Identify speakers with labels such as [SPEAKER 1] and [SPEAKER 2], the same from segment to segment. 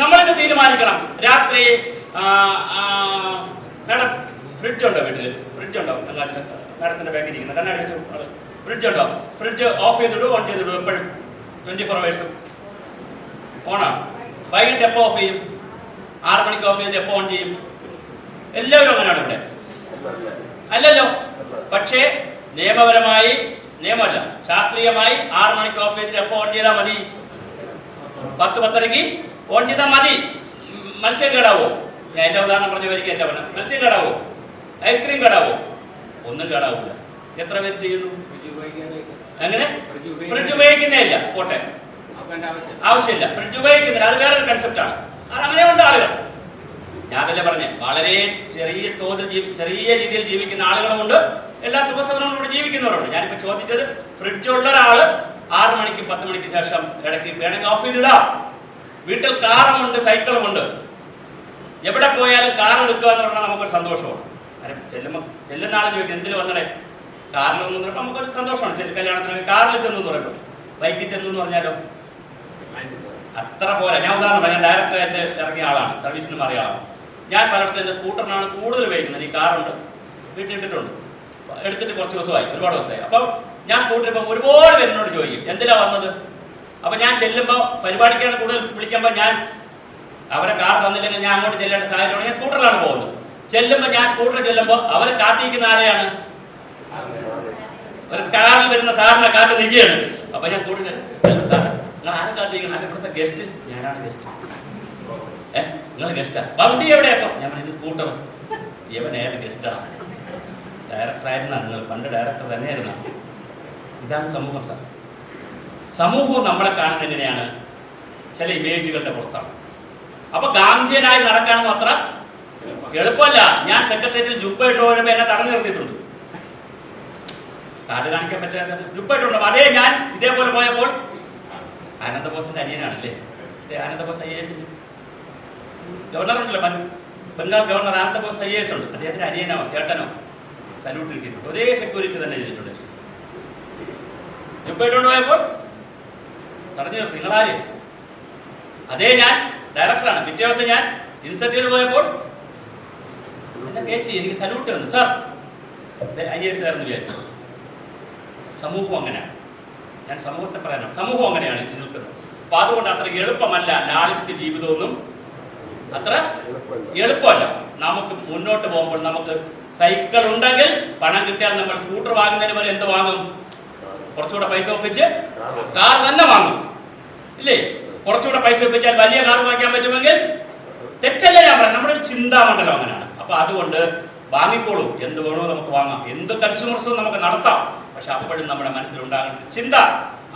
[SPEAKER 1] നമ്മളിത് തീരുമാനിക്കണം. രാത്രി മാഡം ഫ്രിഡ്ജ് ഉണ്ടോ വീട്ടിൽ ഫ്രിഡ്ജ് ഉണ്ടോ? മേഡത്തിന്റെ മാഡത്തിന്റെ ഇരിക്കുന്നത്. ഇരിക്കുന്ന കണ്ണാടി വെച്ചു. ഫ്രിഡ്ജ് ഉണ്ടോ? ഫ്രിഡ്ജ് ഓഫ് ചെയ്തിടും ഓൺ ചെയ്തിടും എപ്പോഴും. ട്വന്റി ഫോർ അവേഴ്സും ഓണാണ് വൈകിട്ട് എപ്പോൾ ഓഫ് ചെയ്യും? ആറ് മണിക്ക് ഓഫ് ചെയ്ത് എപ്പോൾ ഓൺ ചെയ്യും? എല്ലാവരും അങ്ങനെയാണ് ഇവിടെ. അല്ലല്ലോ. പക്ഷേ നിയമപരമായി നിയമമല്ല. ശാസ്ത്രീയമായി ആറ് മണിക്ക് ഓഫ് ചെയ്തിട്ട് എപ്പോൾ ഓൺ ചെയ്താൽ മതി? പത്ത് പത്തരയ്ക്ക് ഓൺ ചെയ്താൽ മതി മത്സ്യം കേടാവോ? ഞാൻ എന്റെ ഉദാഹരണം പറഞ്ഞ വരിക എന്റെ പറഞ്ഞു മത്സ്യം കേടാവോ? ഐസ്ക്രീം കേടാവോ? ഒന്നും കേടാവൂല. എത്ര പേര് ചെയ്യുന്നു? അങ്ങനെ ഫ്രിഡ്ജ് ഉപയോഗിക്കുന്നേ ഇല്ല പോട്ടെ. ആവശ്യമില്ല. ഫ്രിഡ്ജ് ഉപയോഗിക്കുന്നില്ല. അത് വേറൊരു കൺസെപ്റ്റാണ് അത് അങ്ങനെ ഉണ്ട് ആളുകൾ. ഞാനല്ലേ പറഞ്ഞേ വളരെ ചെറിയ തോതിൽ ജീവി ചെറിയ രീതിയിൽ ജീവിക്കുന്ന ആളുകളുമുണ്ട്. എല്ലാ സുഖസൗകര്യങ്ങളോട് ജീവിക്കുന്നവരുണ്ട്. ഞാനിപ്പോ ചോദിച്ചത് ഫ്രിഡ്ജ് ഉള്ള ഒരാൾ ആറ് മണിക്ക് പത്ത് മണിക്ക് ശേഷം ഇടയ്ക്ക് വേണമെങ്കിൽ ഓഫ് ചെയ്തിടാം വീട്ടിൽ കാറുമുണ്ട് സൈക്കിളുമുണ്ട്. എവിടെ പോയാലും കാർ എടുക്കുക എന്ന് പറഞ്ഞാൽ നമുക്കൊരു സന്തോഷമാണ്. കാര്യം ചെല്ലുമ്പോൾ ചെല്ലുന്ന ആൾ ചോദിക്കും എന്തിൽ വന്നടേ? കാറിൽ വന്നു പറഞ്ഞാൽ നമുക്കൊരു സന്തോഷമാണ്. ചെല്ലു കല്യാണത്തിന് കാറിൽ ചെന്നു എന്ന് പറയുമ്പോൾ. ബൈക്കിൽ ചെന്നു എന്ന് പറഞ്ഞാലോ? അത്ര പോലെ. ഞാൻ ഉദാഹരണം പറയാം. ഡയറക്ടറായിട്ട് ഇറങ്ങിയ ആളാണ്. സർവീസിന് മാറിയ ആളാണ്. ഞാൻ പലയിടത്തും എന്റെ സ്കൂട്ടറിനാണ് കൂടുതൽ ഉപയോഗിക്കുന്നത്. ഈ കാറുണ്ട്. വീട്ടിൽ ഇട്ടിട്ടുണ്ട്. എടുത്തിട്ട് കുറച്ച് ദിവസമായി. ഒരുപാട് ദിവസമായി. അപ്പം ഞാൻ സ്കൂട്ടറിൽ ഇപ്പം ഒരുപാട് പേര് ചോദിക്കും എന്തിനാണ് വന്നത്? അപ്പം ഞാൻ ചെല്ലുമ്പോൾ പരിപാടിക്കാണ് കൂടുതൽ വിളിക്കുമ്പോൾ ഞാൻ അവരെ കാർ തന്നില്ലെങ്കിൽ ഞാൻ അങ്ങോട്ട് ചെല്ലേണ്ട സാഹചര്യം ഞാൻ സ്കൂട്ടറിലാണ് പോകുന്നത്. ചെല്ലുമ്പോൾ ഞാൻ സ്കൂട്ടറിൽ ചെല്ലുമ്പോൾ അവരെ കാത്തിരിക്കുന്ന ആരെയാണ്? ഒരു കാറിൽ വരുന്ന സാറിന്റെ കാറ്റ് നിൽക്കുകയാണ്. അപ്പൊ ഞാൻ സ്കൂട്ടറിൽ സാർ നിങ്ങൾ ആരെ കാത്തിരിക്കണം അല്ല ഇവിടുത്തെ ഗസ്റ്റ് ഞാനാണ് ഗസ്റ്റ്. ഏഹ് നിങ്ങൾ ഗസ്റ്റാ? വണ്ടി എവിടെയാ? അപ്പൊ ഞാൻ പറഞ്ഞു, ഇത് സ്കൂട്ടർ ഇവൻ ഏത് ഗസ്റ്റാണ്? ഡയറക്ടറായിരുന്ന നിങ്ങൾ പണ്ട് ഡയറക്ടർ തന്നെയായിരുന്നു. ഇതാണ് സമൂഹം സാർ. സമൂഹവും നമ്മളെ കാണുന്നത് എങ്ങനെയാണ്? ചില ഇമേജുകളുടെ പുറത്താണ്. അപ്പൊ ഗാന്ധിയനായി നടക്കാനൊന്നും അത്ര എളുപ്പമല്ല. ഞാൻ സെക്രട്ടേറിയറ്റിൽ ജുബ ഇട്ട് വരുമ്പോൾ എന്നെ തടഞ്ഞു നിർത്തിയിട്ടുണ്ട്. കാർഡ് കാണിക്കാൻ പറ്റാതെ ജുബ ഇട്ടുണ്ട് അതേ ഞാൻ ഇതേപോലെ പോയപ്പോൾ ആനന്ദബോസിന്റെ അനിയനാണല്ലേ? ആനന്ദബോസ് ഐ എസ് ഗവർണർ ഉണ്ടല്ലോ Bengal governor Anandabose I S ഉണ്ട്. അദ്ദേഹത്തിന് അനിയനോ ചേട്ടനോ സല്യൂട്ട് കിട്ടിയിട്ടുണ്ട് ഒരേ സെക്യൂരിറ്റി തന്നെ ചെയ്തിട്ടുണ്ട്. ജുബ ഇട്ടുകൊണ്ട് പോയപ്പോൾ തടഞ്ഞു നിർത്തി നിങ്ങളാര് അതേ ഞാൻ ഡയറക്ടറാണ് പിറ്റേ ദിവസം ഞാൻ ഇൻസെർട്ട് ചെയ്ത് പോയപ്പോൾ എന്നെ കയറ്റി എനിക്ക് സല്യൂട്ട് തന്നു. സാർ ഐ എസ് ആയിരുന്നു വിചാരിച്ചു. സമൂഹം അങ്ങനെയാണ് ഞാൻ സമൂഹത്തെ പറയാനാണ്. സമൂഹം അങ്ങനെയാണ് നിൽക്കുന്നത്. അപ്പൊ അതുകൊണ്ട് അത്ര എളുപ്പമല്ല ലാളിത്യ ജീവിതമൊന്നും. അത്ര എളുപ്പമല്ല. നമുക്ക് മുന്നോട്ട് പോകുമ്പോൾ നമുക്ക് സൈക്കിൾ ഉണ്ടെങ്കിൽ പണം കിട്ടിയാൽ നമ്മൾ സ്കൂട്ടർ വാങ്ങുന്നതിന് പോലെ എന്ത് വാങ്ങും? കുറച്ചുകൂടെ പൈസ ഒപ്പിച്ച് കാർ തന്നെ വാങ്ങും. ഇല്ലേ? കുറച്ചുകൂടെ പൈസ ഒപ്പിച്ചാൽ വലിയ കാർ വാങ്ങിക്കാൻ പറ്റുമെങ്കിൽ തെറ്റല്ല ഞാൻ പറയാം നമ്മുടെ ഒരു ചിന്താമണ്ഡലം അങ്ങനെയാണ്. അപ്പൊ അതുകൊണ്ട് വാങ്ങിക്കോളൂ. എന്ത് വേണോ നമുക്ക് വാങ്ങാം. എന്ത് കൺസ്യൂമേഴ്സും നമുക്ക് നടത്താം. പക്ഷെ അപ്പോഴും നമ്മുടെ മനസ്സിലുണ്ടാകുന്ന ചിന്ത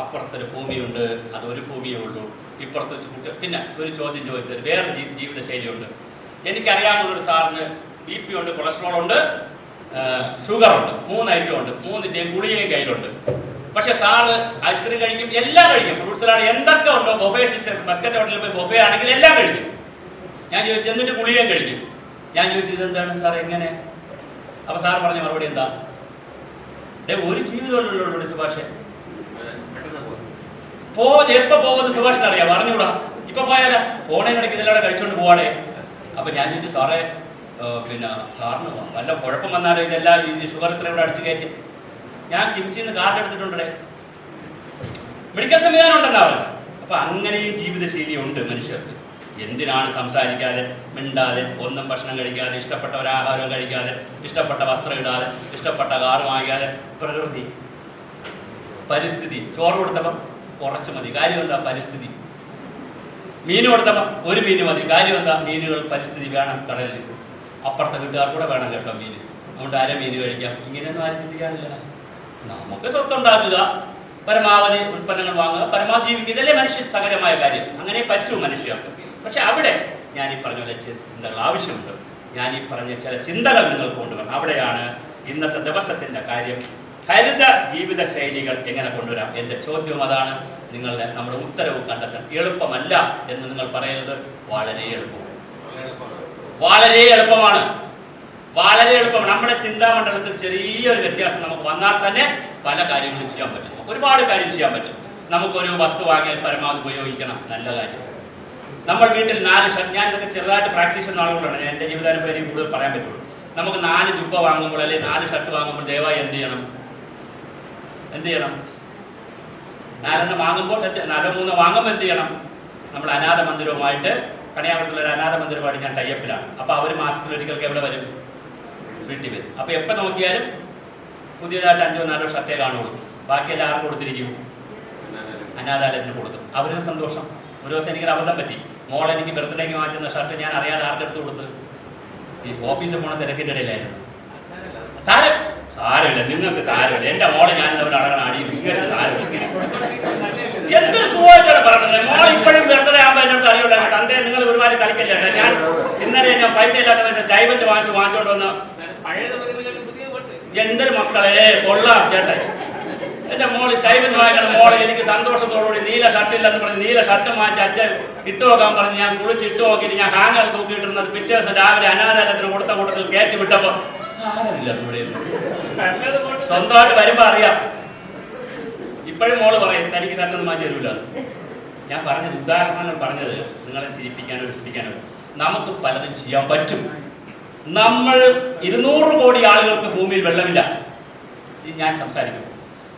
[SPEAKER 1] അപ്പുറത്തൊരു ഭൂമിയുണ്ട് അത് ഒരു ഭൂമിയേ ഉള്ളൂ. ഇപ്പുറത്ത് കുട്ടി പിന്നെ ഒരു ചോദ്യം ചോദിച്ചത് വേറെ ജീവിത ജീവിതശൈലിയുണ്ട്. എനിക്കറിയാവുന്ന ഒരു സാറിന് ബി പി ഉണ്ട് കൊളസ്ട്രോൾ ഉണ്ട് ഷുഗർ ഉണ്ട് മൂന്ന് ഐറ്റം ഉണ്ട് മൂന്നിന്റെയും ഗുളികയും കയ്യിലുണ്ട്. പക്ഷെ സാറ് ഐസ്ക്രീം കഴിക്കും എല്ലാം കഴിക്കും. ഫ്രൂട്ട് സലാഡ് എന്തൊക്കെ ഉണ്ടോ ബൊഫേ സിസ്റ്റം ബസ്ക്കറ്റ് ഹോട്ടലിൽ പോയി ബൊഫേ ആണെങ്കിൽ എല്ലാം കഴിക്കും. ഞാൻ ചോദിച്ചു എന്നിട്ട് ഗുളികയും കഴിക്കും? ഞാൻ ചോദിച്ചു എന്താണ് സാർ എങ്ങനെ? അപ്പൊ സാർ പറഞ്ഞ മറുപടി എന്താ? ഒരു ജീവിതമുള്ള സുഭാഷ്. പോ എപ്പോ പോകുന്ന സുഭാഷിന് അറിയാം പറഞ്ഞുകൂടാ ഇപ്പൊ പോയാലാ? പോണേനിടയ്ക്ക് ഇതിലൂടെ കഴിച്ചോണ്ട് പോവാണേ. അപ്പൊ ഞാൻ ചോദിച്ചു സാറേ പിന്നെ സാറിന് വല്ല കുഴപ്പം വന്നാലോ? ഇതെല്ലാം ഈ ഷുഗർ ഇത്രയും കൂടെ അടിച്ചു കയറ്റി. ഞാൻ കിംസിന്ന് കാർഡ് എടുത്തിട്ടുണ്ടേ മെഡിക്കൽ സംവിധാനം ഉണ്ടെന്നാ പറയുന്നത് അപ്പൊ അങ്ങനെയും ജീവിതശൈലി ഉണ്ട് മനുഷ്യർക്ക്. എന്തിനാണ് സംസാരിക്കാതെ മിണ്ടാതെ ഒന്നും ഭക്ഷണം കഴിക്കാതെ ഇഷ്ടപ്പെട്ട ഒരു ആഹാരം കഴിക്കാതെ ഇഷ്ടപ്പെട്ട വസ്ത്രം ഇടാതെ ഇഷ്ടപ്പെട്ട കാർ വാങ്ങിക്കാതെ പ്രകൃതി പരിസ്ഥിതി. ചോറ് കൊടുത്തപ്പം കുറച്ച് മതി. കാര്യം എന്താ? പരിസ്ഥിതി. മീൻ കൊടുത്തപ്പം ഒരു മീൻ മതി. കാര്യം എന്താ? മീനുകൾ പരിസ്ഥിതി വേണം കടലിൽ. അപ്പുറത്തെ വീട്ടുകാർ കൂടെ വേണം കേട്ടോ മീൻ. അതുകൊണ്ട് അര മീൻ കഴിക്കാം. ഇങ്ങനെയൊന്നും ആരും ചിന്തിക്കാറില്ല. നമുക്ക് സ്വത്തുണ്ടാക്കുക പരമാവധി ഉൽപ്പന്നങ്ങൾ വാങ്ങുക പരമാവധി ജീവിക്കുക ഇതല്ലേ മനുഷ്യൻ സകലമായ കാര്യം. അങ്ങനെ പറ്റൂ മനുഷ്യർക്ക്. പക്ഷെ അവിടെ ഞാൻ ഈ പറഞ്ഞ പോലെ ചിന്തകൾ ആവശ്യമുണ്ട്. ഞാൻ ഈ പറഞ്ഞ ചില ചിന്തകൾ നിങ്ങൾ കൊണ്ടുവരണം. അവിടെയാണ് ഇന്നത്തെ ദിവസത്തിന്റെ കാര്യം. ഹരിത ജീവിത ശൈലികൾ എങ്ങനെ കൊണ്ടുവരാം? എന്റെ ചോദ്യം അതാണ്. നിങ്ങളുടെ നമ്മുടെ ഉത്തരവ് കണ്ടെത്താൻ എളുപ്പമല്ല എന്ന് നിങ്ങൾ പറയുന്നത് വളരെ എളുപ്പമാണ്. വളരെ എളുപ്പമാണ്. വളരെ എളുപ്പം നമ്മുടെ ചിന്താമണ്ഡലത്തിൽ ചെറിയൊരു വ്യത്യാസം നമുക്ക് വന്നാൽ തന്നെ പല കാര്യങ്ങളും ചെയ്യാൻ പറ്റും. ഒരുപാട് കാര്യം ചെയ്യാൻ പറ്റും. നമുക്കൊരു വസ്തു വാങ്ങിയാൽ പരമാവധി ഉപയോഗിക്കണം. നല്ല കാര്യം. നമ്മൾ വീട്ടിൽ നാല് ഞാൻ ഇതൊക്കെ ചെറുതായിട്ട് പ്രാക്ടീസ് ചെയ്യുന്ന ആളുകളാണ്. ഞാൻ എന്റെ ജീവിതാനുഭവം കൂടുതൽ പറയാൻ പറ്റുള്ളൂ. നമുക്ക് നാല് ജുബ്ബ വാങ്ങുമ്പോൾ അല്ലെങ്കിൽ നാല് ഷർട്ട് വാങ്ങുമ്പോൾ ദയവായി എന്ത് ചെയ്യണം? എന്ത് ചെയ്യണം? നാലെണ്ണം വാങ്ങുമ്പോൾ നാല് മൂന്നോ വാങ്ങുമ്പോൾ എന്ത് ചെയ്യണം? നമ്മൾ അനാഥ മന്ദിരവുമായിട്ട് കണിയാവട്ടത്തുള്ള ഒരു അനാഥ മന്ദിരമായിട്ട് ഞാൻ ടൈപ്പിലാണ് അപ്പോൾ അവർ മാസത്തിൽ ഒരിക്കൽക്ക് എവിടെ വരും? വീട്ടിൽ വരും അപ്പോൾ എപ്പോൾ നോക്കിയാലും പുതിയതായിട്ട് അഞ്ചോ നാലോ ഷർട്ടേ കാണുള്ളൂ. ബാക്കിയെല്ലാം ആർക്ക് കൊടുത്തിരിക്കും? അനാഥാലയത്തിന് കൊടുക്കും. അവരും സന്തോഷം. ഒരു ദിവസം എനിക്കൊരു അബദ്ധം പറ്റി. മോൾ എനിക്ക് ബർത്ത്ഡേക്ക് വാങ്ങിച്ചിരുന്ന ഷർട്ട് ഞാൻ അറിയാതെ ആർക്കെടുത്ത് കൊടുത്ത്? ഈ ഓഫീസിൽ പോണ തിരക്കിന്റെ ഇടയിലായിരുന്നു. സാരം? സാരമില്ല. നിങ്ങൾക്ക് സാരമില്ല. എന്റെ മോളെ ഞാൻ അവരുടെ അടങ്ങണം അടി സാരമില്ല. എന്തൊരു സുഖമായിട്ടാണ് പറഞ്ഞത് മോൾ ഇപ്പോഴും ബർത്ത്ഡേ ആകുമ്പോൾ എന്റെ അടുത്ത് അറിയൂല തന്റെ നിങ്ങൾ ഒരുപാട് കളിക്കല്ലേ. ഞാൻ ഇന്നലെ ഞാൻ പൈസ ഇല്ലാത്ത പൈസ സ്റ്റൈബന്റ് വാങ്ങിച്ച് വാങ്ങിച്ചോണ്ട് വന്ന് എന്തൊരു മക്കളെ? കൊള്ളാം ചേട്ടൻ. എന്റെ മോൾ സ്റ്റൈബൻ വാങ്ങിക്കണം മോളെ എനിക്ക് സന്തോഷത്തോടുകൂടി നീല ഷർട്ട് ഇല്ലെന്ന് പറഞ്ഞ് നീല ഷർട്ട് വാങ്ങിച്ച് അച്ഛൻ ഇട്ട് നോക്കാൻ പറഞ്ഞ് ഞാൻ കുളിച്ച് ഇട്ട് നോക്കിയിട്ട് ഞാൻ ഹാങ്ങർ തൂക്കിയിട്ടിരുന്നത് പിറ്റേ ദിവസം രാവിലെ അനാഥാലയത്തിന് കൊടുത്ത കൂട്ടത്തിൽ കയറ്റി വിട്ടപ്പോ സാരമില്ല ഇവിടെ ഇരുന്നു. സ്വന്തമായിട്ട് വരുമ്പോ അറിയാം. ഇപ്പോഴും മോൾ പറയും തനിക്ക് തന്നൊന്നും മാറ്റി തരൂല ഞാൻ പറഞ്ഞത് ഉദാഹരണം പറഞ്ഞത്. നിങ്ങളെ ചിരിപ്പിക്കാനോ രസിപ്പിക്കാനോ നമുക്ക് പലതും ചെയ്യാൻ പറ്റും. നമ്മൾ ഇരുന്നൂറ് കോടി ആളുകൾക്ക് ഭൂമിയിൽ വെള്ളമില്ല. ഞാൻ സംസാരിക്കും.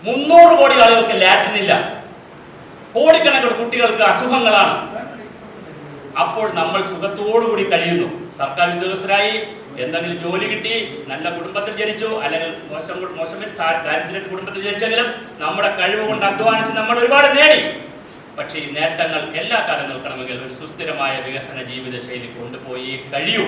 [SPEAKER 1] മുന്നൂറ് കോടി ആളുകൾക്ക് ലാറ്റിൻ ഇല്ല. കോടിക്കണക്കിന് കുട്ടികൾക്ക് അസുഖങ്ങളാണ്. അപ്പോൾ നമ്മൾ സുഖത്തോടുകൂടി കഴിയുന്നു. സർക്കാർ ഉദ്യോഗസ്ഥരായി എന്തെങ്കിലും ജോലി കിട്ടി നല്ല കുടുംബത്തിൽ ജനിച്ചു അല്ലെങ്കിൽ മോശം മോശം ദാരിദ്ര്യ കുടുംബത്തിൽ ജനിച്ചെങ്കിലും നമ്മുടെ കഴിവ് കൊണ്ട് അധ്വാനിച്ച് നമ്മൾ ഒരുപാട് നേടി. പക്ഷേ ഈ നേട്ടങ്ങൾ എല്ലാ കാലം നിൽക്കണമെങ്കിൽ ഒരു സുസ്ഥിരമായ വികസന ജീവിത ശൈലി കൊണ്ടുപോയി കഴിയൂ.